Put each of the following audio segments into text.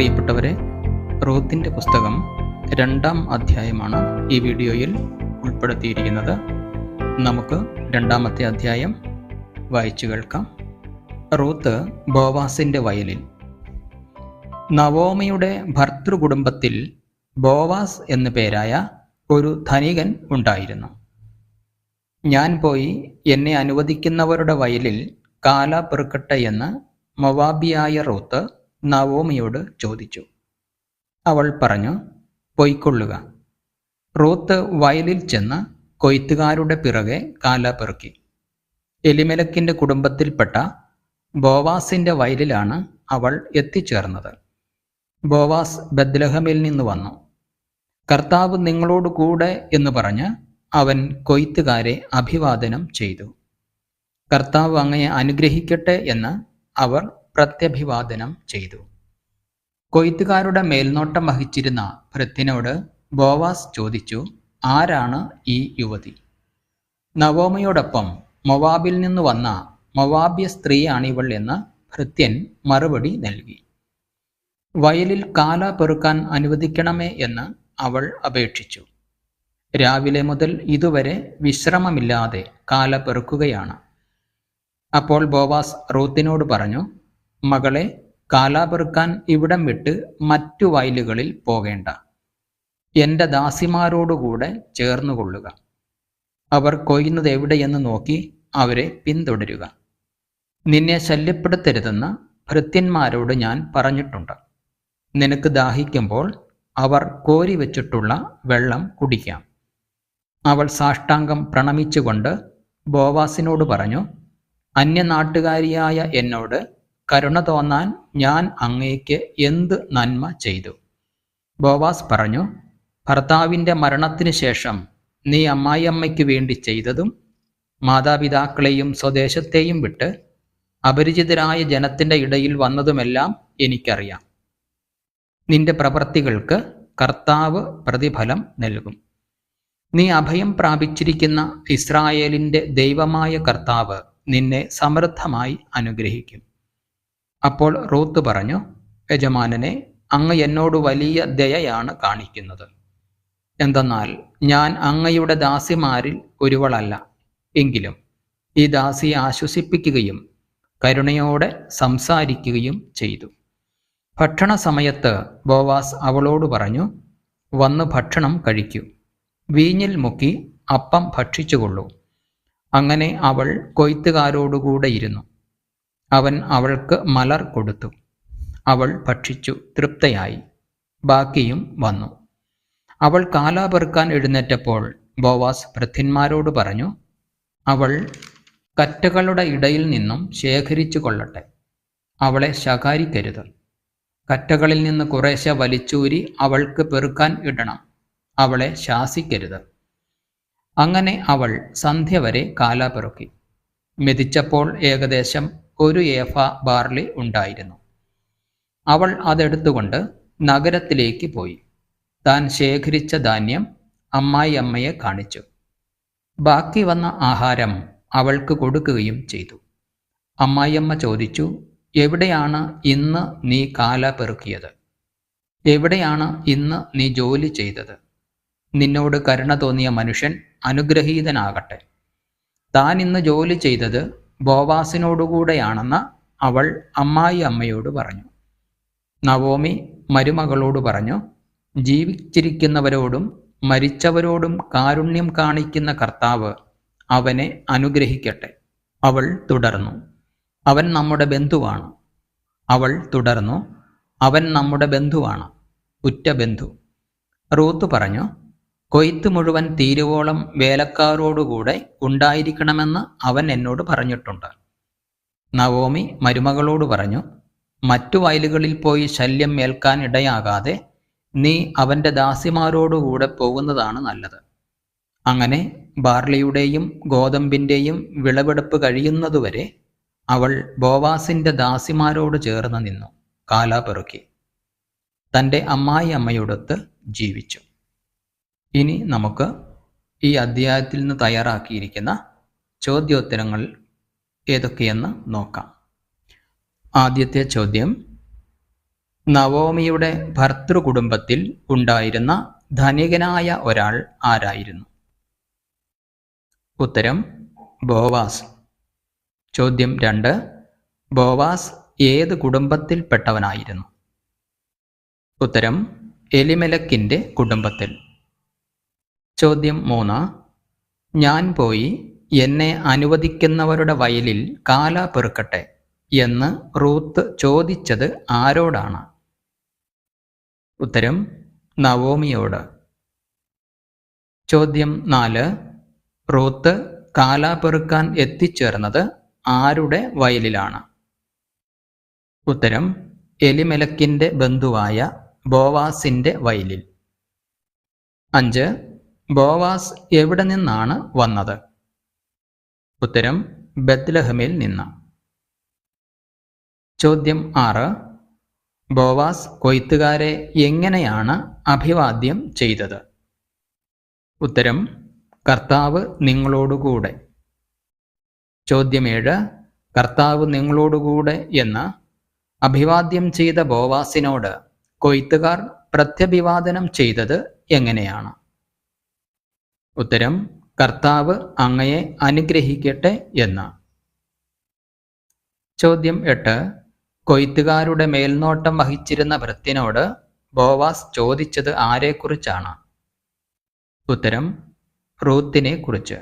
പ്രിയപ്പെട്ടവരെ റോത്തിന്റെ പുസ്തകം രണ്ടാം അധ്യായമാണ് ഈ വീഡിയോയിൽ ഉൾപ്പെടുത്തിയിരിക്കുന്നത്. നമുക്ക് രണ്ടാമത്തെ അധ്യായം വായിച്ചു കേൾക്കാം. റൂത്ത് ബോവാസിന്റെ വയലിൽ. നവോമയുടെ ഭർത്തൃകുടുംബത്തിൽ ബോവാസ് എന്നു പേരായ ഒരു ധനികൻ ഉണ്ടായിരുന്നു. ഞാൻ പോയി എന്നെ അനുവദിക്കുന്നവരുടെ വയലിൽ കാല പെറുക്കട്ടെ എന്ന് മൊവാബിയായ റൂത്ത് നവോമിയോട് ചോദിച്ചു. അവൾ പറഞ്ഞു പൊയ്ക്കൊള്ളുക. റോത്ത് വയലിൽ ചെന്ന് കൊയ്ത്തുകാരുടെ പിറകെ കാല പെറുക്കി. എലിമലക്കിന്റെ കുടുംബത്തിൽപ്പെട്ട ബോവാസിന്റെ വയലിലാണ് അവൾ എത്തിച്ചേർന്നത്. ബോവാസ് ബദ്ലഹമിൽ നിന്ന് വന്നു. കർത്താവ് നിങ്ങളോട് കൂടെ എന്ന് പറഞ്ഞ് അവൻ കൊയ്ത്തുകാരെ അഭിവാദനം ചെയ്തു. കർത്താവ് അങ്ങയെ അനുഗ്രഹിക്കട്ടെ എന്ന് അവർ പ്രത്യഭിവാദനം ചെയ്തു. കൊയ്ത്തുകാരുടെ മേൽനോട്ടം വഹിച്ചിരുന്ന ഭൃത്തിനോട് ബോവാസ് ചോദിച്ചു ആരാണ് ഈ യുവതി? നവോമയോടൊപ്പം മൊവാബിൽ നിന്ന് വന്ന മൊവാബ്യ സ്ത്രീയാണിവൾ എന്ന് ഭൃത്യൻ മറുപടി നൽകി. വയലിൽ കാല പെറുക്കാൻ അനുവദിക്കണമേ എന്ന് അവൾ അപേക്ഷിച്ചു. രാവിലെ മുതൽ ഇതുവരെ വിശ്രമമില്ലാതെ കാല പെറുക്കുകയാണ്. അപ്പോൾ ബോവാസ് റൂത്തിനോട് പറഞ്ഞു മകളെ കാലാപെറുക്കാൻ ഇവിടം വിട്ട് മറ്റു വയലുകളിൽ പോകേണ്ട. എന്റെ ദാസിമാരോടുകൂടെ ചേർന്നുകൊള്ളുക. അവർ കൊയ്യുന്നത് എവിടെയെന്ന് നോക്കി അവരെ പിന്തുടരുക. നിന്നെ ശല്യപ്പെടുത്തരുതെന്ന് ഭൃത്യന്മാരോട് ഞാൻ പറഞ്ഞിട്ടുണ്ട്. നിനക്ക് ദാഹിക്കുമ്പോൾ അവർ കോരി വെച്ചിട്ടുള്ള വെള്ളം കുടിക്കാം. അവൾ സാഷ്ടാംഗം പ്രണമിച്ചുകൊണ്ട് ബോവാസിനോട് പറഞ്ഞു അന്യനാട്ടുകാരിയായ എന്നോട് കരുണ തോന്നാൻ ഞാൻ അങ്ങേക്ക് എന്ത് നന്മ ചെയ്തു? ബോവാസ് പറഞ്ഞു ഭർത്താവിന്റെ മരണത്തിന് ശേഷം നീ അമ്മായിയമ്മയ്ക്ക് വേണ്ടി ചെയ്തതും മാതാപിതാക്കളെയും സ്വദേശത്തെയും വിട്ട് അപരിചിതരായ ജനത്തിന്റെ ഇടയിൽ വന്നതുമെല്ലാം എനിക്കറിയാം. നിന്റെ പ്രവൃത്തികൾക്ക് കർത്താവ് പ്രതിഫലം നൽകും. നീ അഭയം പ്രാപിച്ചിരിക്കുന്ന ഇസ്രായേലിന്റെ ദൈവമായ കർത്താവ് നിന്നെ സമൃദ്ധമായി അനുഗ്രഹിക്കും. അപ്പോൾ റൂത്ത് പറഞ്ഞു യജമാനനെ അങ്ങ് എന്നോട് വലിയ ദയയാണ് കാണിക്കുന്നത്. എന്തെന്നാൽ ഞാൻ അങ്ങയുടെ ദാസിമാരിൽ ഒരുവളല്ല. എങ്കിലും ഈ ദാസിയെ ആശ്വസിപ്പിക്കുകയും കരുണയോടെ സംസാരിക്കുകയും ചെയ്തു. ഭക്ഷണ സമയത്ത് ബോവാസ് അവളോട് പറഞ്ഞു വന്ന് ഭക്ഷണം കഴിക്കൂ. വീഞ്ഞിൽ മുക്കി അപ്പം ഭക്ഷിച്ചുകൊള്ളൂ. അങ്ങനെ അവൾ കൊയ്ത്തുകാരോടുകൂടെ ഇരുന്നു. അവൻ അവൾക്ക് മലർ കൊടുത്തു. അവൾ ഭക്ഷിച്ചു തൃപ്തയായി. ബാക്കിയും വന്നു. അവൾ കാലാപെറുക്കാൻ എഴുന്നേറ്റപ്പോൾ ബോവാസ് ഭൃത്യന്മാരോട് പറഞ്ഞു അവൾ കറ്റകളുടെ ഇടയിൽ നിന്നും ശേഖരിച്ചു കൊള്ളട്ടെ. അവളെ ശകാരിക്കരുത്. കറ്റകളിൽ നിന്ന് കുറേശ്ശെ വലിച്ചൂരി അവൾക്ക് പെറുക്കാൻ ഇടണം. അവളെ ശാസിക്കരുത്. അങ്ങനെ അവൾ സന്ധ്യ വരെ കാലാപെറുക്കി മെതിച്ചപ്പോൾ ഏകദേശം ഒരു ഏഫ ബാർലി ഉണ്ടായിരുന്നു. അവൾ അതെടുത്തുകൊണ്ട് നഗരത്തിലേക്ക് പോയി. താൻ ശേഖരിച്ച ധാന്യം അമ്മായി അമ്മയെ കാണിച്ചു. ബാക്കി വന്ന ആഹാരം അവൾക്ക് കൊടുക്കുകയും ചെയ്തു. അമ്മായിയമ്മ ചോദിച്ചു എവിടെയാണ് ഇന്ന് നീ കാല പെറുക്കിയത്? എവിടെയാണ് ഇന്ന് നീ ജോലി ചെയ്തത്? നിന്നോട് കരുണ തോന്നിയ മനുഷ്യൻ അനുഗ്രഹീതനാകട്ടെ. താൻ ഇന്ന് ജോലി ചെയ്തത് ബോവാസിനോടുകൂടെയാണെന്ന് അവൾ അമ്മായി അമ്മയോട് പറഞ്ഞു. നവോമി മരുമകളോട് പറഞ്ഞു ജീവിച്ചിരിക്കുന്നവരോടും മരിച്ചവരോടും കാരുണ്യം കാണിക്കുന്ന കർത്താവ് അവനെ അനുഗ്രഹിക്കട്ടെ. അവൾ തുടർന്നു അവൻ നമ്മുടെ ബന്ധുവാണ്. അവൾ തുടർന്നു അവൻ നമ്മുടെ ബന്ധുവാണ് ഉറ്റ ബന്ധു. റൂത്ത് പറഞ്ഞു കൊയ്ത്ത് മുഴുവൻ തീരുവോളം വേലക്കാരോടുകൂടെ ഉണ്ടായിരിക്കണമെന്ന് അവൻ എന്നോട് പറഞ്ഞിട്ടുണ്ട്. നവോമി മരുമകളോട് പറഞ്ഞു മറ്റു വയലുകളിൽ പോയി ശല്യം ഏൽക്കാൻ ഇടയാകാതെ നീ അവന്റെ ദാസിമാരോടുകൂടെ പോകുന്നതാണ് നല്ലത്. അങ്ങനെ ബാർലിയുടെയും ഗോതമ്പിന്റെയും വിളവെടുപ്പ് കഴിയുന്നതുവരെ അവൾ ബോവാസിന്റെ ദാസിമാരോട് ചേർന്ന് നിന്നു കാലാപെറുക്കി തന്റെ അമ്മായി അമ്മയോടൊത്ത് ജീവിച്ചു. ഇനി നമുക്ക് ഈ അധ്യായത്തിൽ നിന്ന് തയ്യാറാക്കിയിരിക്കുന്ന ചോദ്യോത്തരങ്ങൾ ഏതൊക്കെയെന്ന് നോക്കാം. ആദ്യത്തെ ചോദ്യം നവോമിയുടെ ഭർത്തൃകുടുംബത്തിൽ ഉണ്ടായിരുന്ന ധനികനായ ഒരാൾ ആരായിരുന്നു? ഉത്തരം ബോവാസ്. ചോദ്യം രണ്ട് ബോവാസ് ഏത് കുടുംബത്തിൽപ്പെട്ടവനായിരുന്നു? ഉത്തരം എലിമെലക്കിന്റെ കുടുംബത്തിൽ. ചോദ്യം മൂന്ന്. ഞാൻ പോയി എന്നെ അനുവദിക്കുന്നവരുടെ വയലിൽ കാല പെറുക്കട്ടെ എന്ന് റൂത്ത് ചോദിച്ചത് ആരോടാണ്? ഉത്തരം നവോമിയോട്. ചോദ്യം നാല്. റൂത്ത് കാല പെറുക്കാൻ എത്തിച്ചേർന്നത് ആരുടെ വയലിലാണ്? ഉത്തരം എലിമെലക്കിന്റെ ബന്ധുവായ ബോവാസിന്റെ വയലിൽ. അഞ്ച്. ബോവാസ് എവിടെ നിന്നാണ് വന്നത്? ഉത്തരം ബത്ലഹമിൽ നിന്ന്. ചോദ്യം ആറ്. ബോവാസ് കൊയ്ത്തുകാരെ എങ്ങനെയാണ് അഭിവാദ്യം ചെയ്തത്? ഉത്തരം കർത്താവ് നിങ്ങളോടുകൂടെ. ചോദ്യം ഏഴ്. കർത്താവ് നിങ്ങളോടുകൂടെ എന്ന് അഭിവാദ്യം ചെയ്ത ബോവാസിനോട് കൊയ്ത്തുകാർ പ്രത്യഭിവാദനം ചെയ്തത് എങ്ങനെയാണ്? ഉത്തരം കർത്താവ് അങ്ങയെ അനുഗ്രഹിക്കട്ടെ എന്ന. ചോദ്യം എട്ട് കൊയ്ത്തുകാരുടെ മേൽനോട്ടം വഹിച്ചിരുന്ന ഭൃത്യനോട് ബോവാസ് ചോദിച്ചത് ആരെക്കുറിച്ചാണ്? ഉത്തരം റൂത്തിനെ കുറിച്ച്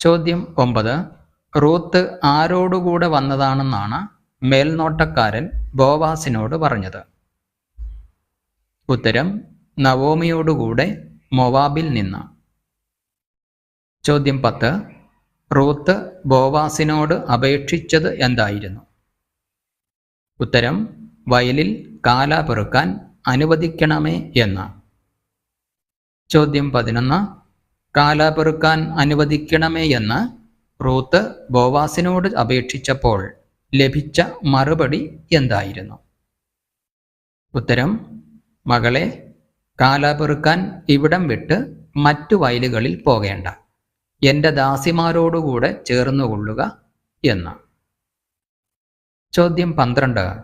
ചോദ്യം ഒമ്പത് റൂത്ത് ആരോടുകൂടെ വന്നതാണെന്നാണ് മേൽനോട്ടക്കാരൻ ബോവാസിനോട് പറഞ്ഞത്. ഉത്തരം നവോമിയോടുകൂടെ മൊവാബിൽ നിന്ന്. ചോദ്യം പത്ത്. റൂത്ത് ബോവാസിനോട് അപേക്ഷിച്ചത് എന്തായിരുന്നു? ഉത്തരം വയലിൽ കാല പെറുക്കാൻ അനുവദിക്കണമേ എന്ന്. ചോദ്യം പതിനൊന്ന്. കാല പെറുക്കാൻ അനുവദിക്കണമേ എന്ന് റൂത്ത് ബോവാസിനോട് അപേക്ഷിച്ചപ്പോൾ ലഭിച്ച മറുപടി എന്തായിരുന്നു? ഉത്തരം മകളെ കാല പെറുക്കാൻ ഇവിടം വിട്ട് മറ്റു വയലുകളിൽ പോകേണ്ട. എന്റെ ദാസിമാരോടുകൂടെ ചേർന്നുകൊള്ളുക എന്ന്. ചോദ്യം പന്ത്രണ്ട്.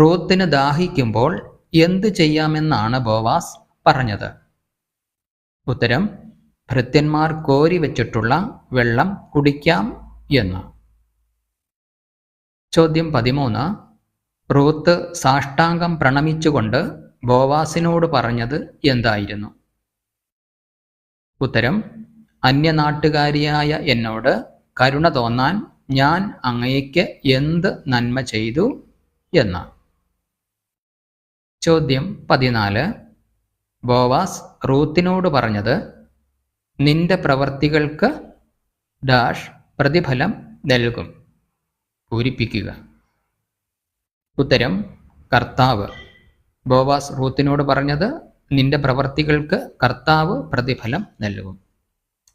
റൂത്തിന് ദാഹിക്കുമ്പോൾ എന്തു ചെയ്യാമെന്നാണ് ബോവാസ് പറഞ്ഞത്? ഉത്തരം ഭൃത്യന്മാർ കോരി വെച്ചിട്ടുള്ള വെള്ളം കുടിക്കാം എന്ന്. ചോദ്യം പതിമൂന്ന്. റൂത്ത് സാഷ്ടാംഗം പ്രണമിച്ചുകൊണ്ട് ബോവാസിനോട് പറഞ്ഞത് എന്തായിരുന്നു? ഉത്തരം അന്യനാട്ടുകാരിയായ എന്നോട് കരുണ തോന്നാൻ ഞാൻ അങ്ങയ്ക്ക് എന്ത് നന്മ ചെയ്തു എന്ന്. ചോദ്യം പതിനാല്. ബോവാസ് റൂത്തിനോട് പറഞ്ഞത് നിന്റെ പ്രവർത്തികൾക്ക് ഡാഷ് പ്രതിഫലം നൽകും. പൂരിപ്പിക്കുക. ഉത്തരം കർത്താവ്. ബോവാസ് റൂത്തിനോട് പറഞ്ഞത് നിന്റെ പ്രവർത്തികൾക്ക് കർത്താവ് പ്രതിഫലം നൽകും.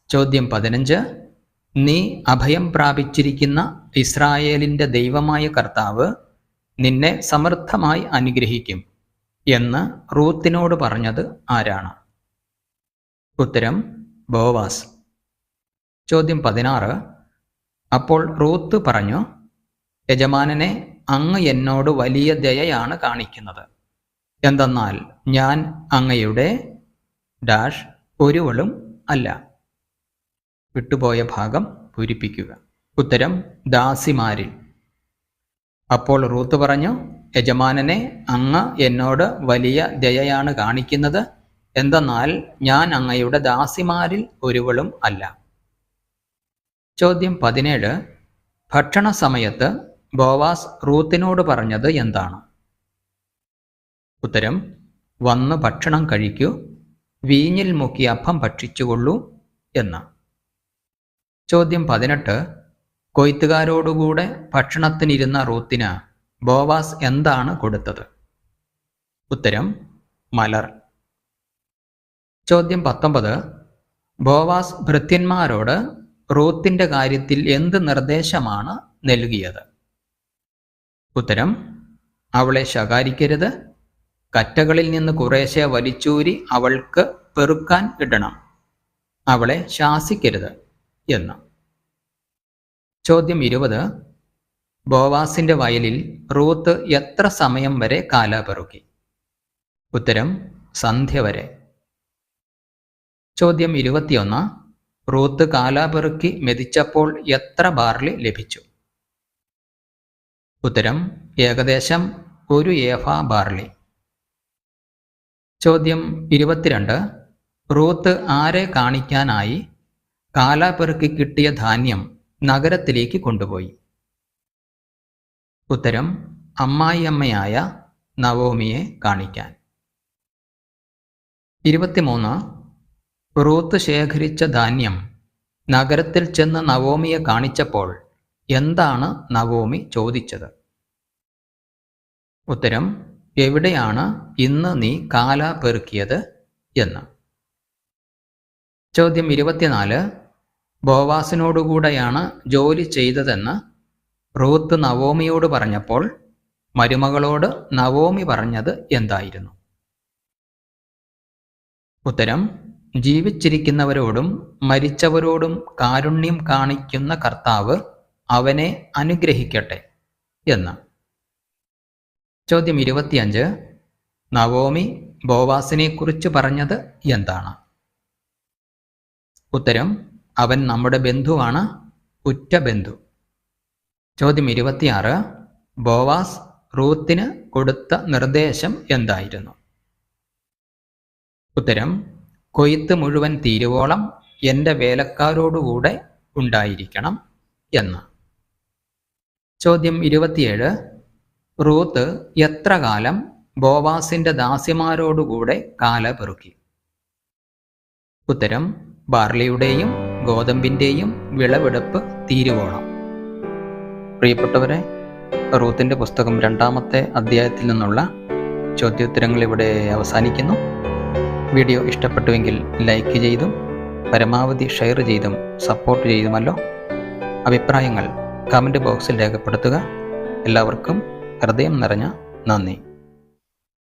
ചോദ്യം പതിനഞ്ച് നീ അഭയം പ്രാപിച്ചിരിക്കുന്ന ഇസ്രായേലിന്റെ ദൈവമായ കർത്താവ് നിന്നെ സമൃദ്ധമായി അനുഗ്രഹിക്കും എന്ന് റൂത്തിനോട് പറഞ്ഞത് ആരാണ്? ഉത്തരം ബോവാസ് ചോദ്യം പതിനാറ് അപ്പോൾ റൂത്ത് പറഞ്ഞു യജമാനനെ അങ്ങ് എന്നോട് വലിയ ദയയാണ് കാണിക്കുന്നത്. എന്തെന്നാൽ ഞാൻ അങ്ങയുടെ ഡാഷ് ഒരുവളും അല്ല. വിട്ടുപോയ ഭാഗം പൂരിപ്പിക്കുക. ഉത്തരം ദാസിമാരിൽ. അപ്പോൾ റൂത്ത് പറഞ്ഞു യജമാനനെ അങ്ങ് എന്നോട് വലിയ ദയയാണ് കാണിക്കുന്നത്. എന്തെന്നാൽ ഞാൻ അങ്ങയുടെ ദാസിമാരിൽ ഒരുവളും അല്ല. ചോദ്യം പതിനേഴ്. ഭക്ഷണ സമയത്ത് ബോവാസ് റൂത്തിനോട് പറഞ്ഞത് എന്താണ്? ഉത്തരം വന്ന് ഭക്ഷണം കഴിക്കൂ വീഞ്ഞിൽ മുക്കി അപ്പം ഭക്ഷിച്ചുകൊള്ളൂ എന്ന്. ചോദ്യം പതിനെട്ട് കൊയ്ത്തുകാരോടുകൂടെ ഭക്ഷണത്തിനിരുന്ന റൂത്തിന് ബോവാസ് എന്താണ് കൊടുത്തത്? ഉത്തരം മലർ. ചോദ്യം പത്തൊമ്പത് ബോവാസ് ഭൃത്യന്മാരോട് റൂത്തിന്റെ കാര്യത്തിൽ എന്ത് നിർദ്ദേശമാണ് നൽകിയത്? ഉത്തരം അവളെ ശകാരിക്കരുത് കറ്റകളിൽ നിന്ന് കുറേശ്ശെ വലിച്ചൂരി അവൾക്ക് പെറുക്കാൻ ഇടണം. അവളെ ശാസിക്കരുത് എന്ന്. ചോദ്യം ഇരുപത്. ബോവാസിന്റെ വയലിൽ റൂത്ത് എത്ര സമയം വരെ കാല പെറുക്കി ഉത്തരം സന്ധ്യ വരെ. ചോദ്യം ഇരുപത്തിയൊന്ന്. റൂത്ത് കാലാപെറുക്കി മെതിച്ചപ്പോൾ എത്ര ബാർലി ലഭിച്ചു? ഉത്തരം ഏകദേശം ഒരു ഏഫ ബാർലി. ചോദ്യം ഇരുപത്തിരണ്ട്. റൂത്ത് ആരെ കാണിക്കാനായി കാലാപെറുക്കി കിട്ടിയ ധാന്യം നഗരത്തിലേക്ക് കൊണ്ടുപോയി? ഉത്തരം അമ്മായിയമ്മയായ നവോമിയെ കാണിക്കാൻ. ഇരുപത്തിമൂന്ന്. റൂത്ത് ശേഖരിച്ച ധാന്യം നഗരത്തിൽ ചെന്ന് നവോമിയെ കാണിച്ചപ്പോൾ എന്താണ് നവോമി ചോദിച്ചത്? ഉത്തരം എവിടെയാണ് ഇന്ന് നീ കാല പെറുക്കിയത് എന്ന്? ചോദ്യം ഇരുപത്തിനാല്. ബോവാസിനോടുകൂടെയാണ് ജോലി ചെയ്തതെന്ന് റൂത്ത് നവോമിയോട് പറഞ്ഞപ്പോൾ മരുമകളോട് നവോമി പറഞ്ഞത് എന്തായിരുന്നു? ഉത്തരം ജീവിച്ചിരിക്കുന്നവരോടും മരിച്ചവരോടും കാരുണ്യം കാണിക്കുന്ന കർത്താവ് അവനെ അനുഗ്രഹിക്കട്ടെ എന്ന്. ചോദ്യം ഇരുപത്തിയഞ്ച്. നവോമി ബോവാസിനെ കുറിച്ച് പറഞ്ഞത് എന്താണ്? ഉത്തരം അവൻ നമ്മുടെ ബന്ധുവാണ് ഉറ്റ ബന്ധു. ചോദ്യം ഇരുപത്തിയാറ്. ബോവാസ് റൂത്തിന് കൊടുത്ത നിർദ്ദേശം എന്തായിരുന്നു? ഉത്തരം കൊയ്ത്ത് മുഴുവൻ തീരുവോളം എന്റെ വേലക്കാരോടുകൂടെ ഉണ്ടായിരിക്കണം എന്ന്. ചോദ്യം ഇരുപത്തിയേഴ്. റൂത്ത് എത്ര കാലം ബോവാസിന്റെ ദാസ്യമാരോടുകൂടെ കാല പെറുക്കി ഉത്തരം ബാർലിയുടെയും ഗോതമ്പിന്റെയും വിളവെടുപ്പ് തീരുവോണം പ്രിയപ്പെട്ടവരെ റൂത്തിന്റെ പുസ്തകം രണ്ടാമത്തെ അധ്യായത്തിൽ നിന്നുള്ള ചോദ്യോത്തരങ്ങൾ ഇവിടെ അവസാനിക്കുന്നു. വീഡിയോ ഇഷ്ടപ്പെട്ടുവെങ്കിൽ ലൈക്ക് ചെയ്തും പരമാവധി ഷെയർ ചെയ്തും സപ്പോർട്ട് ചെയ്തുമല്ലോ. അഭിപ്രായങ്ങൾ കമന്റ് ബോക്സിൽ രേഖപ്പെടുത്തുക. എല്ലാവർക്കും ഹൃദയം നിറഞ്ഞ നന്ദി.